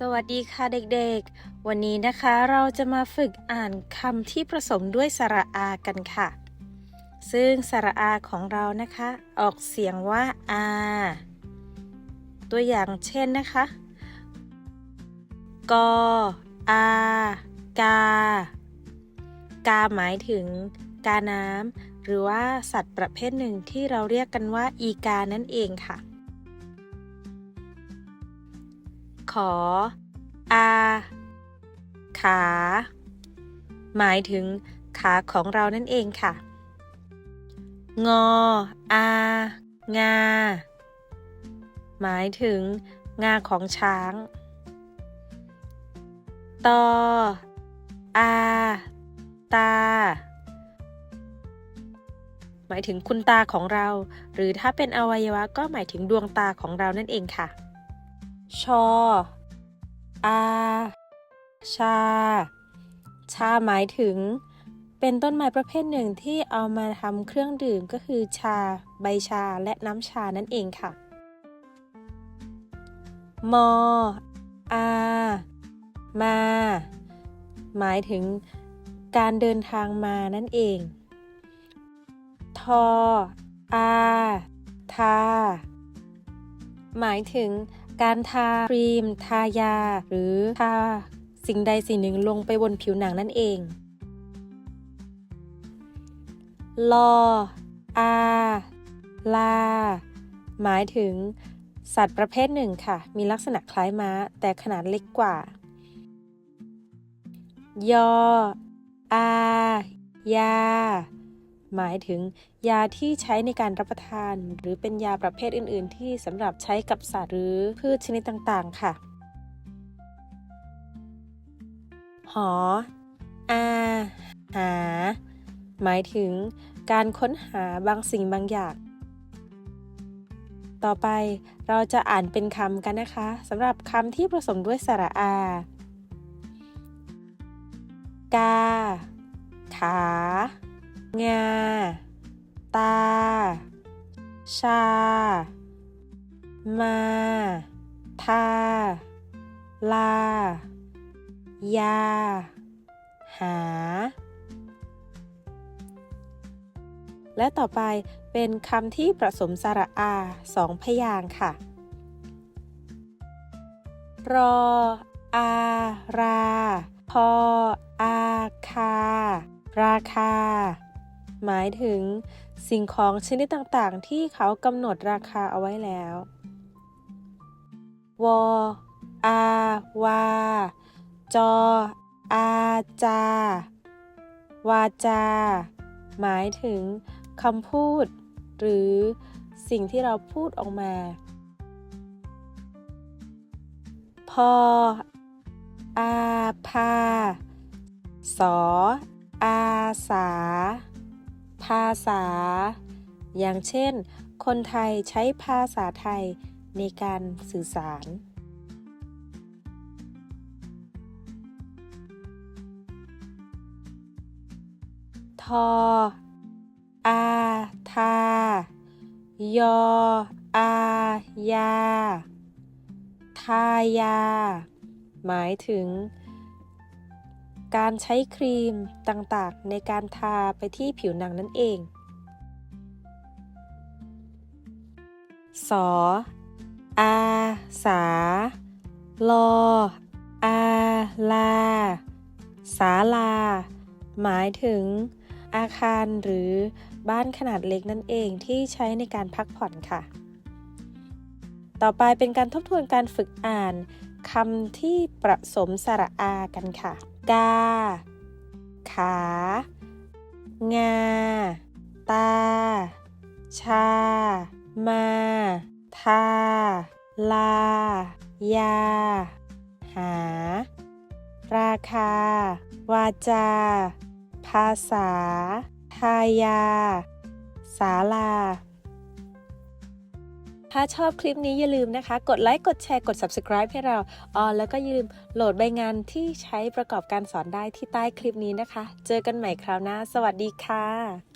สวัสดีค่ะเด็กๆ วันนี้นะคะเราจะมาฝึกอ่านคำที่ผสมด้วยสระอากันค่ะ ซึ่งสระอาของเรานะคะ ออกเสียงว่าอาตัวอย่างเช่นนะคะ กออา กา กาหมายถึงกาน้ำหรือว่าสัตว์ประเภทหนึ่งที่เราเรียกกันว่าอีกานั่นเองค่ะ ขอ อา ขา หมายถึงขาของเรานั่นเองค่ะ งอ อา งา หมายถึง งาของช้าง ตอ อา ตา หมายถึงคุณตาของเรา หรือถ้าเป็นอวัยวะก็หมายถึงดวงตาของเรานั่นเองค่ะ ชอ อา ชา ชาหมายถึง เป็นต้นไม้ประเภทหนึ่งที่เอามาทำเครื่องดื่มก็คือชา ใบชาและน้ำชานั่นเองค่ะ มอ อา มา หมายถึงการเดินทางมานั่นเอง ทอ อา ทา หมายถึง การทาครีม ทายา หรือทาสิ่งใดสิ่งหนึ่งลงไปบนผิวหนังนั่นเองลออาลา หมายถึง สัตว์ประเภทหนึ่งค่ะ มีลักษณะคล้ายม้า แต่ขนาดเล็กกว่า ยอ อา ยา หมายถึง ยาที่ใช้ในการรับประทาน หรือเป็นยาประเภทอื่น ๆ ที่สำหรับใช้กับสัตว์หรือพืชชนิดต่างๆ ค่ะ หอ อาหา หมายถึง การค้นหาบางสิ่งบางอย่างต่อไปเราจะอ่านเป็นคำกันนะคะสำหรับคำที่ผสมด้วยสระอา กา ขา งา ตา ชา มา ทา ลา ยา หา และต่อไปเป็นคำที่ผสมสระอาสองพยางค์ค่ะ รอ อารา พอ อาคา ราคา หมายถึงสิ่งของชนิดต่างๆ ที่เขากำหนดราคาเอาไว้แล้ววออาวา จอ อาจา วาจา หมายถึงคำพูด หรือสิ่งที่เราพูดออกมา พอ อาพา สอ อาสา ภาษา อย่างเช่น คนไทยใช้ภาษาไทยในการสื่อสาร ทอ อา ทา ยอ อา ยา ทายา หมายถึง การใช้ครีมต่างๆ ในการทาไปที่ผิวหนังนั่นเอง สออาสา ลอ อาลา ศาลา หมายถึง อาคารหรือบ้านขนาดเล็กนั่นเองที่ใช้ในการพักผ่อนค่ะ ต่อไปเป็นการทบทวนการฝึกอ่านคำที่ประสมสระอากันค่ะ กา ขา งา ตา ชา มา ทา ลา ยา หา ราคา วาจา ภาษา ทายา ศาลา ถ้าชอบคลิปนี้อย่าลืมนะคะ กดไลค์กดแชร์กด subscribe ให้เราอ๋อแล้วก็อย่าลืมโหลดใบงานที่ใช้ประกอบการสอนได้ที่ใต้คลิปนี้นะคะ เจอกันใหม่คราวหน้า สวัสดีค่ะ